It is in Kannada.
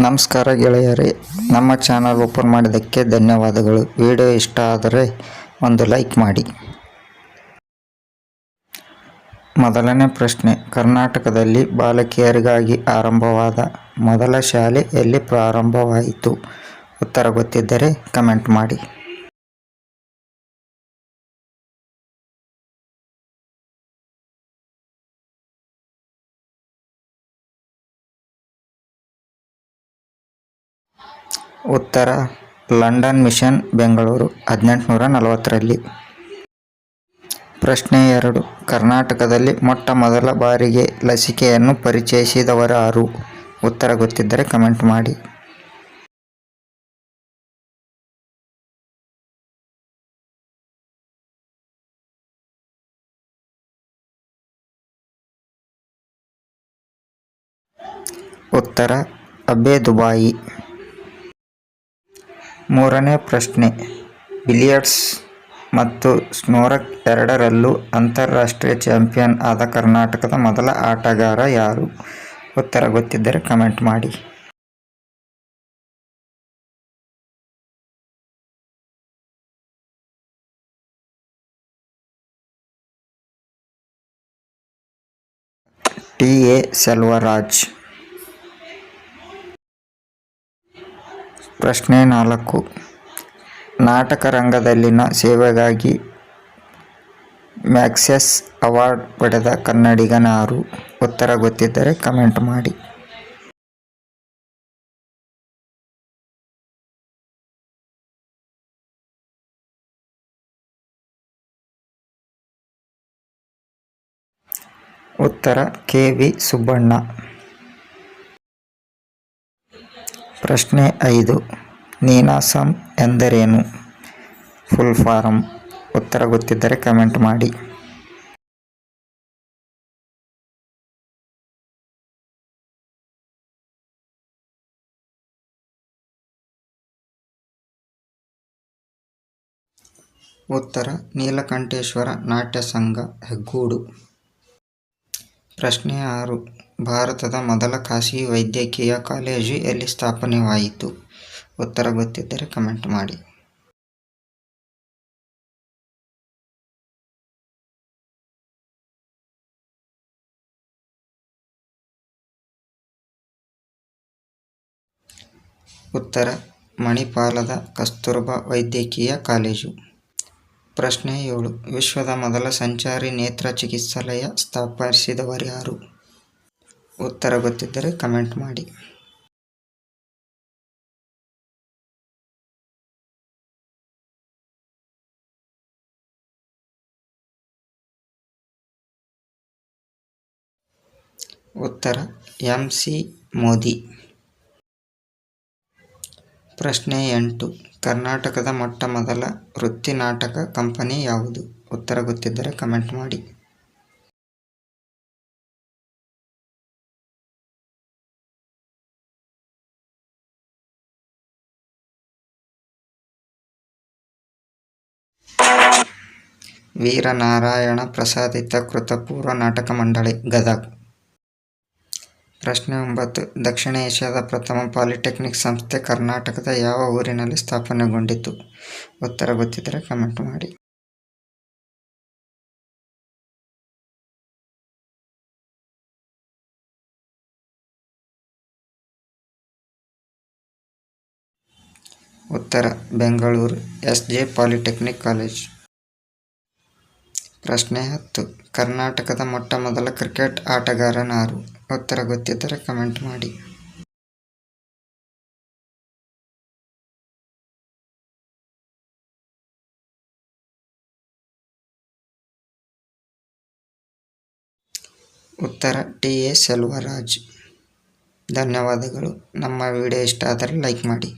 ನಮಸ್ಕಾರ ಗೆಳೆಯರೇ, ನಮ್ಮ ಚಾನಲ್ ಓಪನ್ ಮಾಡಿದ್ದಕ್ಕೆ ಧನ್ಯವಾದಗಳು. ವಿಡಿಯೋ ಇಷ್ಟ ಆದರೆ ಒಂದು ಲೈಕ್ ಮಾಡಿ. ಮೊದಲನೇ ಪ್ರಶ್ನೆ. ಕರ್ನಾಟಕದಲ್ಲಿ ಬಾಲಕಿಯರಿಗಾಗಿ ಆರಂಭವಾದ ಮೊದಲ ಶಾಲೆ ಎಲ್ಲಿ ಪ್ರಾರಂಭವಾಯಿತು? ಉತ್ತರ ಗೊತ್ತಿದ್ದರೆ ಕಮೆಂಟ್ ಮಾಡಿ. ಉತ್ತರ, ಲಂಡನ್ ಮಿಷನ್, ಬೆಂಗಳೂರು ಹದಿನೆಂಟುನೂರ ನಲವತ್ತರಲ್ಲಿ ಪ್ರಶ್ನೆ ಎರಡು, ಕರ್ನಾಟಕದಲ್ಲಿ ಮೊಟ್ಟ ಮೊದಲ ಬಾರಿಗೆ ಲಸಿಕೆಯನ್ನು ಪರಿಚಯಿಸಿದವರಾರು ಉತ್ತರ ಗೊತ್ತಿದ್ದರೆ ಕಮೆಂಟ್ ಮಾಡಿ. ಉತ್ತರ ಅಬ್ಬೆ ದುಬಾಯಿ. ಮೂರನೇ ಪ್ರಶ್ನೆ. ಬಿಲಿಯರ್ಡ್ಸ್ ಮತ್ತು ಸ್ನೋರಕ್ ಎರಡರಲ್ಲೂ ಅಂತಾರಾಷ್ಟ್ರೀಯ ಚಾಂಪಿಯನ್ ಆದ ಕರ್ನಾಟಕದ ಮೊದಲ ಆಟಗಾರ ಯಾರು? ಉತ್ತರ ಗೊತ್ತಿದ್ದರೆ ಕಮೆಂಟ್ ಮಾಡಿ. T A Selvaraj. ಪ್ರಶ್ನೆ ನಾಲ್ಕು. ನಾಟಕ ರಂಗದಲ್ಲಿನ ಸೇವೆಗಾಗಿ ಮ್ಯಾಕ್ಸೆಸ್ ಅವಾರ್ಡ್ ಪಡೆದ ಕನ್ನಡಿಗನಾರು ಉತ್ತರ ಗೊತ್ತಿದ್ದರೆ ಕಮೆಂಟ್ ಮಾಡಿ. ಉತ್ತರ ಕೆ ವಿ ಸುಬ್ಬಣ್ಣ. ಪ್ರಶ್ನೆ ಐದು. ನೀನಾಸಂ ಎಂದರೇನು? Full form. ಉತ್ತರ ಗೊತ್ತಿದ್ದರೆ ಕಮೆಂಟ್ ಮಾಡಿ. ಉತ್ತರ, ನೀಲಕಂಠೇಶ್ವರ ನಾಟ್ಯ ಸಂಘ ಹೆಗ್ಗೂಡು. ಪ್ರಶ್ನೆ ಆರು. ಭಾರತದ ಮೊದಲ ಖಾಸಗಿ ವೈದ್ಯಕೀಯ ಕಾಲೇಜು ಎಲ್ಲಿ ಸ್ಥಾಪನೆವಾಯಿತು? ಉತ್ತರ ಗೊತ್ತಿದ್ದರೆ ಕಮೆಂಟ್ ಮಾಡಿ. ಉತ್ತರ, ಮಣಿಪಾಲದ ಕಸ್ತೂರ್ಬಾ ವೈದ್ಯಕೀಯ ಕಾಲೇಜು. ಪ್ರಶ್ನೆ ಏಳು. ವಿಶ್ವದ ಮೊದಲ ಸಂಚಾರಿ ನೇತ್ರ ಚಿಕಿತ್ಸಾಲಯ ಸ್ಥಾಪಿಸಿದವರ್ಯಾರು? ಉತ್ತರ ಗೊತ್ತಿದ್ದರೆ ಕಮೆಂಟ್ ಮಾಡಿ. ಉತ್ತರ ಎಂ ಸಿ ಮೋದಿ. ಪ್ರಶ್ನೆ ಎಂಟು, ಕರ್ನಾಟಕದ ಮೊಟ್ಟ ಮೊದಲ ವೃತ್ತಿ ನಾಟಕ ಕಂಪನಿ ಯಾವುದು? ಉತ್ತರ ಗೊತ್ತಿದ್ದರೆ ಕಮೆಂಟ್ ಮಾಡಿ. ವೀರನಾರಾಯಣ ಪ್ರಸಾದಿತ ಕೃತಪೂರ್ವ ನಾಟಕ ಮಂಡಳಿ, ಗದಗ್. ಪ್ರಶ್ನೆ ಒಂಬತ್ತು. ದಕ್ಷಿಣ ಏಷ್ಯಾದ ಪ್ರಥಮ ಪಾಲಿಟೆಕ್ನಿಕ್ ಸಂಸ್ಥೆ ಕರ್ನಾಟಕದ ಯಾವ ಊರಿನಲ್ಲಿ ಸ್ಥಾಪನೆಗೊಂಡಿತು? ಉತ್ತರ ಗೊತ್ತಿದ್ದರೆ ಕಮೆಂಟ್ ಮಾಡಿ. ಉತ್ತರ. Bengaluru. S J polytechnic college. ಪ್ರಶ್ನೆ ಹತ್ತು. ಕರ್ನಾಟಕದ ಮೊಟ್ಟ ಮೊದಲ ಕ್ರಿಕೆಟ್ ಆಟಗಾರನಾರು. ಉತ್ತರ ಗೊತ್ತಿದ್ದರೆ ಕಮೆಂಟ್ ಮಾಡಿ. ಉತ್ತರ ಟಿ. ಎ. ಸೆಲ್ವರಾಜ್. ಧನ್ಯವಾದಗಳು. ನಮ್ಮ ವಿಡಿಯೋ ಇಷ್ಟ ಆದರೆ ಲೈಕ್ ಮಾಡಿ.